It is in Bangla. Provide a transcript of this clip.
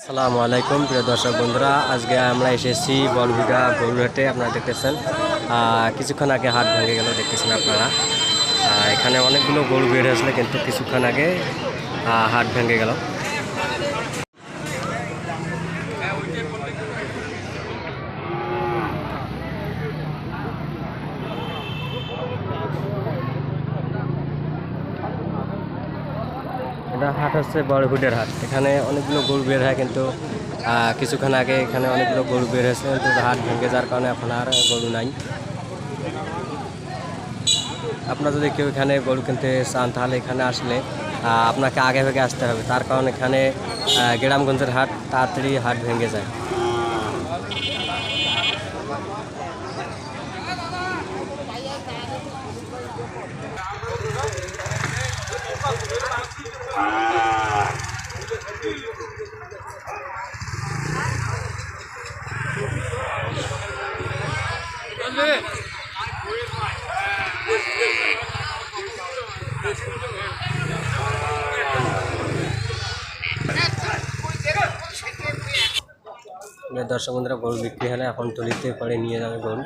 আসসালামু আলাইকুম, প্রিয় দর্শক বন্ধুরা। আজকে আমরা এসেছি বলভিগা গরুহাটে আপনারা দেখতেছেন। কিছুক্ষণ আগে হাট ভেঙে গেল, দেখতেছেন আপনারা। এখানে অনেকগুলো গরু ভিড় আসলে কিন্তু কিছুক্ষণ আগে হাট ভেঙে গেল। এটা হাট হচ্ছে বড়হুডের হাট এখানে অনেকগুলো গরু বের হয় কিন্তু আহ, কিছুক্ষণ আগে এখানে অনেকগুলো গরু বের হয়েছে কিন্তু হাট ভেঙে যাওয়ার কারণে এখন আর গরু নাই আপনারা যদি কেউ এখানে গরু কিনতে চান তাহলে এখানে আসলে আহ, আপনাকে আগে ভেগে আসতে হবে তার কারণ এখানে আহ, গ্রামগঞ্জের হাট তাড়াতাড়ি হাট ভেঙে যায় দর্শক বন্ধুরা গরু বিক্রি হলে এখন তলিতে পরে নিয়ে যাবে গরু।